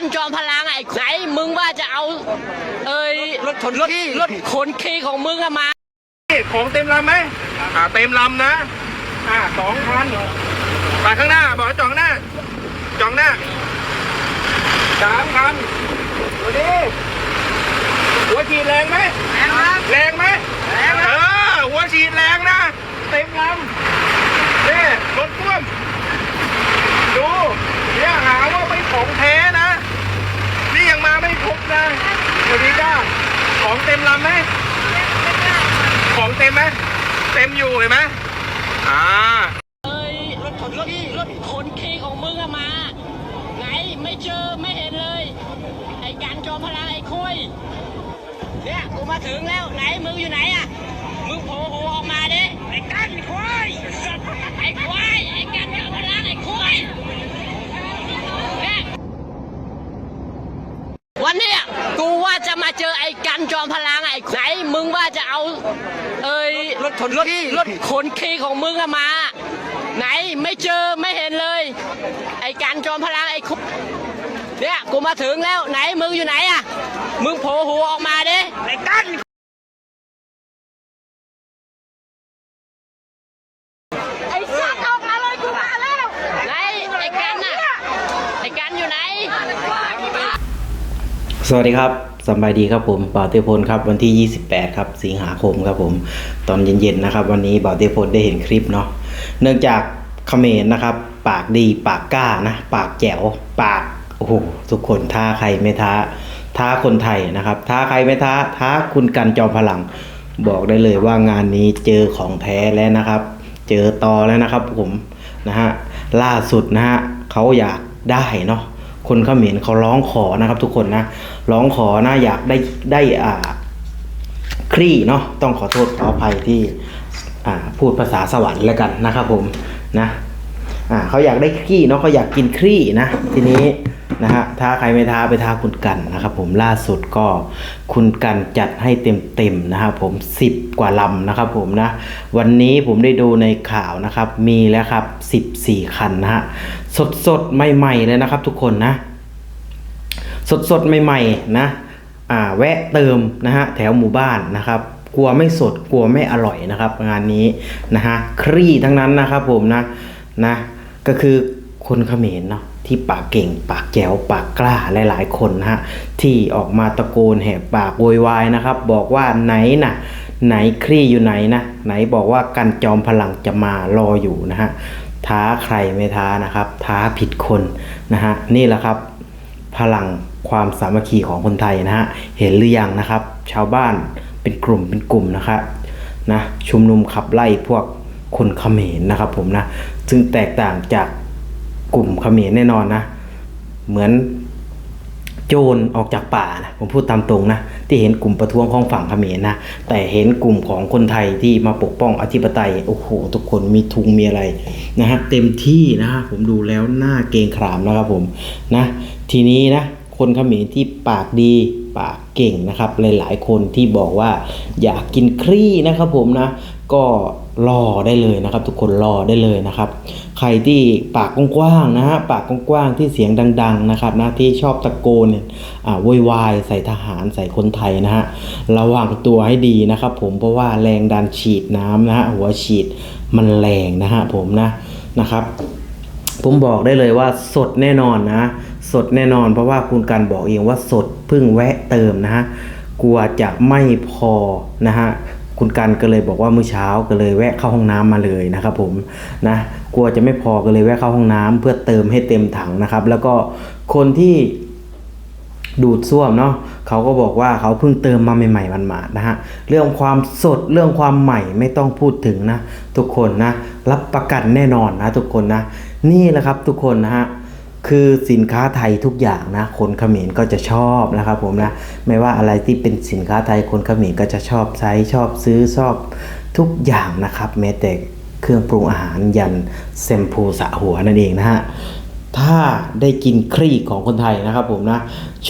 กันจอมพลังไอ้ไหนมึงว่าจะเอา เอ้ยรถขนขี้รถขนขี้ของมึงอะมา ของเต็มลำไหมอ่าเต็มลำนะอ่าสองคันไปข้างหน้า บอกให้จอดข้างหน้า จอดข้างหน้าสามคันดูดิหัวฉีดแรงไหมแรงครับแรงไหมแรงเออหัวฉีดแรงนะ เต็มลำนี่รถพ่วมดูเนี่ยหาว่าไม่ของแท้นะนี่ยัง มาไม่ครบนะเดี๋ยวนี้จ้าของเต็มลำไหมของเต็มไหมเต็มอยู่เห็นไหมอ่าเอ้ยรถขนขี้รถขนขี้ของมึงอะมา ไหนไม่เจอไม่เห็นเลย ไอ้กันจอมพลังไอ้คุยเนี่ยกูมาถึงแล้วไหนมึงอยู่ไหนอะมึงโผล่หัวออกมาดิไอ้กันควายไอ้ควายไอ้กันจอมพลังไอ้คุยวันเนี้ยกูว่าจะมา เจอไอ้กันจอมพลังไอ้ไหนมึงว่าจะเอา เอ้ยรถขนขี้รถขนขี้ของมึงอะมา ไหนไม่เจอไม่เห็นเลย ไอ้การจอมพลังไอ้คุเนี่ยกูมาถึงแล้วไหนมึงอยู่ไหนอะมึงโผล่หัวออกมาดิไอ้กันไอ้สัตว์ออกมาเลยกูมาแล้วไหนไอ้กันน่ะไอ้กันอยู่ไหน สวัสดีครับ สบายดีครับผมบ่าวเตพลครับวันที่ 28 ครับสิงหาคมครับผม ตอนเย็นๆนะครับ วันนี้บ่าวเตพลได้เห็นคลิปเนาะเนื่องจากเขมรนะครับ ปากดีปากกล้านะ ปากแจ๋วปากโอ้โหทุกคนท้าใครไม่ท้า ท้าคนไทยนะครับ ท้าใครไม่ท้า ท้าคุณกันจอมพลัง บอกได้เลยว่างานนี้เจอของแท้แล้วนะครับ เจอตอแล้วนะครับผมนะฮะล่าสุดนะฮะเขาอยากได้เนาะ คนเขมรเขาร้องขอนะครับ ทุกคนนะร้องขอนะอยากได้ได้อ่าครี่เนาะต้องขอโทษขออภัยที่อ่าพูดภาษาสวรรค์แล้วกันนะครับผมนะอ่าเขาอยากได้ครี่เนาะเขาอยากกินครี่นะทีนี้ นะฮะถ้าใครไม่ท้าไปท้าคุณกันนะครับผมล่าสุดก็คุณกันจัดให้เต็มๆนะครับผม10 กว่าลำนะครับผมนะ วันนี้ผมได้ดูในข่าวนะครับ มีแล้วครับ 14 คันนะฮะสดๆ ใหม่ๆเลยนะครับทุกคนนะ สดสดๆใหม่ๆนะอ่าแวะเติมนะฮะแถวหมู่บ้านนะครับกลัวไม่สดกลัวไม่อร่อยนะครับ งานนี้นะฮะครี่ทั้งนั้นนะครับผมนะนะก็คือ คนเขมรเนาะที่ปากเก่ง ปากแจ๋วปากกล้าหลาย ๆ คนนะฮะที่ออกมาตะโกนแหกปากโวยวายนะครับ บอกว่าไหนน่ะไหนครี่อยู่ไหนนะไหนบอกว่ากันจอมพลังจะมารออยู่นะฮะท้าใครไม่ท้านะครับ ท้าผิดคนนะฮะนี่แหละครับ พลังความสามัคคีของคนไทยนะฮะเห็นหรือยังนะครับ ชาวบ้านเป็นกลุ่มเป็นกลุ่มนะครับนะชุมนุมขับไล่พวกคนเขมรนะครับผมนะซึ่งแตกต่างจาก กลุ่มเขมรแน่นอนนะ เหมือนโจรออกจากป่านะผมพูดตามตรงนะที่เห็นกลุ่มประท้วงของฝั่งเขมรนะแต่เห็นกลุ่มของคนไทยที่มาปกป้องอธิปไตยโอ้โหทุกคนมีทุงมีอะไรนะฮะเต็มที่นะฮะผมดูแล้วหน้าเกรงขามนะครับผมนะทีนี้นะคนเขมรที่ปากดีปากเก่งนะครับหลายๆคนที่บอกว่าอยากกินครี่นะครับผมนะก็ รอได้เลยนะครับ ทุกคนรอได้เลยนะครับ ใครที่ปากกว้างๆนะฮะปากกว้างๆที่เสียงดัง ๆนะครับนะที่ชอบตะโกนเนี่ยอ่าโวยวายใส่ทหารใส่คนไทยนะฮะระวังตัวให้ดีนะครับ ผมเพราะว่าแรงดันฉีดน้ำนะฮะหัวฉีดมันแรงนะฮะผมนะนะครับ ผมบอกได้เลยว่าสดแน่นอนนะ สดแน่นอน เพราะว่าคุณการบอกเองว่าสดเพิ่งแวะเติมนะฮะกลัวจะไม่พอนะฮะ คุณกันก็เลยบอกว่ามื้อเช้าก็เลยแวะเข้าห้องน้ำมาเลยนะครับผมนะกลัวจะไม่พอก็เลยแวะเข้าห้องน้ำเพื่อเติมให้เต็มถังนะครับ แล้วก็คนที่ดูดซ่วมเนาะเขาก็บอกว่าเขาเพิ่งเติมมาใหม่ๆมันมานะฮะเรื่องความสดเรื่องความใหม่ไม่ต้องพูดถึงนะ ทุกคนนะ รับประกันแน่นอนนะทุกคนนะ นี่แหละครับทุกคนนะฮะ คือสินค้าไทยทุกอย่างนะ คนเขมรก็จะชอบนะครับผมนะ ไม่ว่าอะไรที่เป็นสินค้าไทยคนเขมรก็จะชอบใช้ชอบซื้อชอบทุกอย่างนะครับ แม้แต่เครื่องปรุงอาหารยันเซมพูสระหัวนั่นเองนะฮะ ถ้าได้กินครีของคนไทยนะครับผมนะ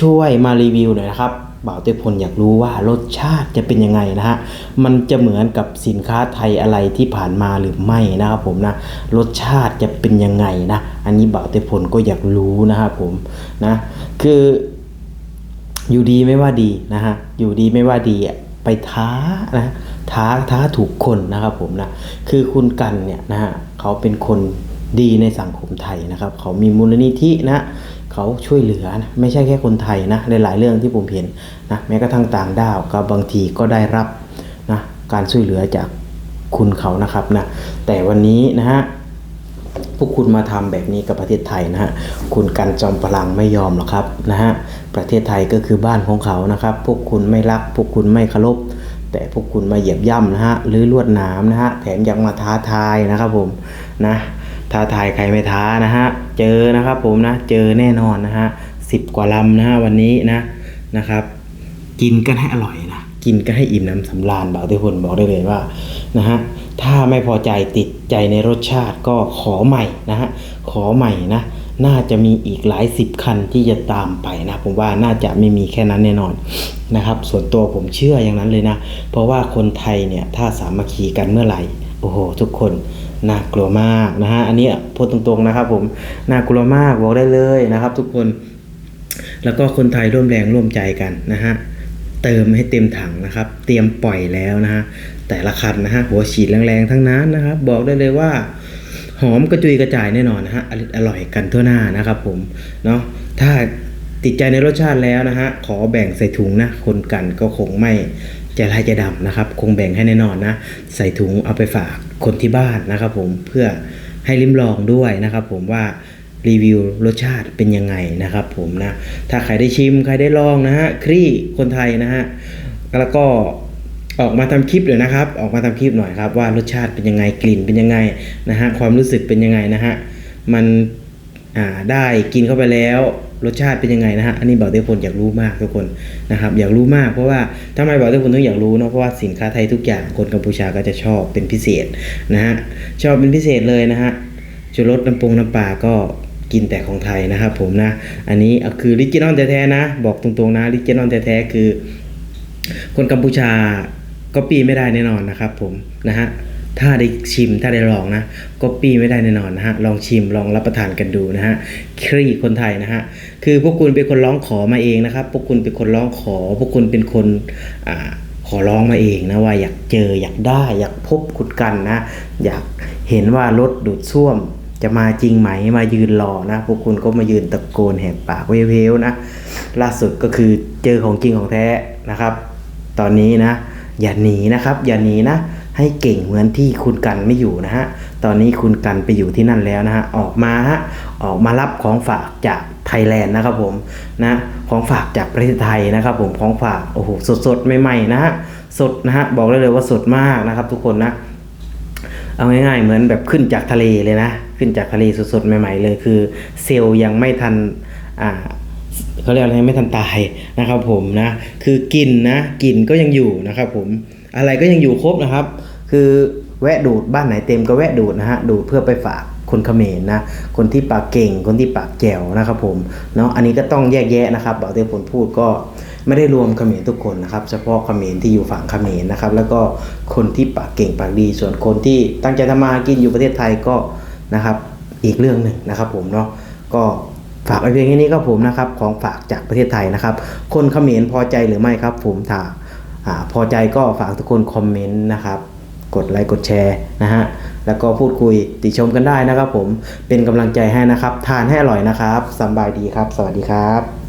ช่วยมารีวิวหน่อยนะครับบ่าวเต้พลอยากรู้ว่ารสชาติจะเป็นยังไงนะฮะ มันจะเหมือนกับสินค้าไทยอะไรที่ผ่านมาหรือไม่นะครับผมนะ รสชาติจะเป็นยังไงนะ อันนี้บ่าวเตยพลก็อยากรู้นะครับผมนะ คืออยู่ดีไม่ว่าดีนะฮะ อยู่ดีไม่ว่าดีอะไปท้านะท้าท้าถูกคนนะครับผมนะ คือคุณกันเนี่ยนะฮะเขาเป็นคน ดีในสังคมไทยนะครับ เขามีมูลนิธินะเขาช่วยเหลือนะไม่ใช่แค่คนไทยนะหลายๆเรื่องที่ผมเห็นนะแม้กระทั่งต่างด้าวก็บางทีก็ได้รับนะการช่วยเหลือจากคุณเขานะครับนะแต่วันนี้นะฮะพวกคุณมาทำแบบนี้กับประเทศไทยนะฮะ คุณกันจอมพลังไม่ยอมหรอกครับนะฮะ ประเทศไทยก็คือบ้านของเขานะครับ พวกคุณไม่รัก พวกคุณไม่เคารพ แต่พวกคุณมาเหยียบย่ำนะฮะหรือลวดนามนะฮะ แถมยังมาท้าทายนะครับผมนะ ท้าทายใครไม่ท้านะฮะ เจอนะครับผมนะ เจอแน่นอนนะฮะสิบกว่าลำนะฮะวันนี้นะนะครับ กินกันให้อร่อยนะ กินกันให้อิ่มน้ำสำราญบ่าวเทพลบอกได้เลยว่านะฮะถ้าไม่พอใจติดใจในรสชาติก็ขอใหม่นะฮะขอใหม่นะน่าจะมีอีกหลายสิบคันที่จะตามไปนะ ผมว่าน่าจะไม่มีแค่นั้นแน่นอนนะครับ ส่วนตัวผมเชื่ออย่างนั้นเลยนะ เพราะว่าคนไทยเนี่ยถ้าสามัคคีกันเมื่อไหร่ โอ้โห ทุกคน น่ากลัวมากนะฮะอันนี้พูดตรงๆนะครับผมน่ากลัวมากบอกได้เลยนะครับ ทุกคน แล้วก็คนไทยร่วมแรงร่วมใจกันนะฮะเติมให้เต็มถังนะครับ เตรียมปล่อยแล้วนะฮะแต่ละคันนะฮะหัวฉีดแรงๆทั้งนั้นนะครับ บอกได้เลยว่าหอมกระจุยกระจายแน่นอนนะฮะอร่อยอร่อยกันทั่วหน้านะครับผมเนาะถ้า ติดใจในรสชาติแล้วนะฮะขอแบ่งใส่ถุงนะคนกันก็คงไม่จร้ายใจดำนะครับ คงแบ่งให้แน่นอนนะใส่ถุงเอาไปฝากคนที่บ้านนะครับผมเพื่อให้ลิ้มลองด้วยนะครับผมว่ารีวิวรสชาติเป็นยังไงนะครับผมนะถ้าใครได้ชิมใครได้ลองนะฮะครี่คนไทยนะฮะแล้วก็ออกมาทำคลิปเลยนะครับ ออกมาทำคลิปหน่อยครับว่ารสชาติเป็นยังไงกลิ่นเป็นยังไงนะฮะความรู้สึกเป็นยังไงนะฮะมันอ่าได้กินเข้าไปแล้ว รสชาติเป็นยังไงนะฮะอันนี้บอกเตพลอยากรู้มากทุกคนนะครับอยากรู้มากเพราะว่าทำไมบอกเตพลต้องอยากรู้เนาะเพราะว่าสินค้าไทยทุกอย่างคนกัมพูชาก็จะชอบเป็นพิเศษนะฮะชอบเป็นพิเศษเลยนะฮะชูรสน้ำปงน้ำปลาก็กินแต่ของไทยนะครับผมนะ อันนี้คือลิจินอลแท้ๆนะ บอกตรงๆนะลิจินอลแท้ๆคือ คนกัมพูชาก็ปีไม่ได้แน่นอนนะครับผมนะฮะ ถ้าได้ชิมถ้าได้ลองนะก็ปี้ไม่ได้แน่นอนนะฮะลองชิมลองรับประทานกันดูนะฮะครีคนไทยนะฮะคือพวกคุณเป็นคนร้องขอมาเองนะครับ พวกคุณเป็นคนร้องขอ พวกคุณเป็นคนอ่าขอร้องมาเองนะว่าอยากเจออยากได้อยากพบคุณกันนะ อยากเห็นว่ารถดูดซ่วมจะมาจริงไหมมายืนรอนะ พวกคุณก็มายืนตะโกนแหกปากเววๆนะล่าสุดก็คือเจอของจริงของแท้นะครับ ตอนนี้นะ อย่าหนีนะครับ อย่าหนีนะ ให้เก่งเหมือนที่คุณกันไม่อยู่นะฮะ ตอนนี้คุณกันไปอยู่ที่นั่นแล้วนะฮะ ออกมาฮะ ออกมารับของฝากจากไทยแลนด์นะครับผมนะ ของฝากจากประเทศไทยนะครับผม ของฝากโอ้โหสดๆใหม่ๆนะฮะ สดนะฮะ บอกได้เลยว่าสดมากนะครับ ทุกคนนะ เอาง่ายๆเหมือนแบบขึ้นจากทะเลเลยนะ ขึ้นจากทะเลสดๆใหม่ ๆ เลยคือเซลล์ยังไม่ทัน อ่าเขาเรียกอะไรไม่ทันตายนะครับผมนะ คือกลิ่นนะกลิ่นก็ยังอยู่นะครับผม อะไรก็ยังอยู่ครบนะครับ คือแวะดูดบ้านไหนเต็มก็แวะดูดนะฮะดูดเพื่อไปฝากคนเขมรนะ คนที่ปากเก่ง คนที่ปากแจ๋วนะครับผม เนาะอันนี้ก็ต้องแยกแยะนะครับบอกเตผลพูดก็ไม่ได้รวมเขมรทุกคนนะครับ เฉพาะเขมรที่อยู่ฝั่งเขมรนะครับ แล้วก็คนที่ปากเก่งปากดี ส่วนคนที่ตั้งใจทำมากินอยู่ประเทศไทยก็นะครับ อีกเรื่องหนึ่งนะครับผมเนาะ ก็ฝากไว้เพียงแค่นี้ครับผมนะครับ ของฝากจากประเทศไทยนะครับ คนเขมรพอใจหรือไม่ครับ ผมถ้าอ่า พอใจก็ฝากทุกคนคอมเมนต์นะครับ กดไลค์กดแชร์นะฮะ แล้วก็พูดคุยติชมกันได้นะครับผมเป็นกำลังใจให้นะครับ ทานให้อร่อยนะครับสบายดีครับ สวัสดีครับ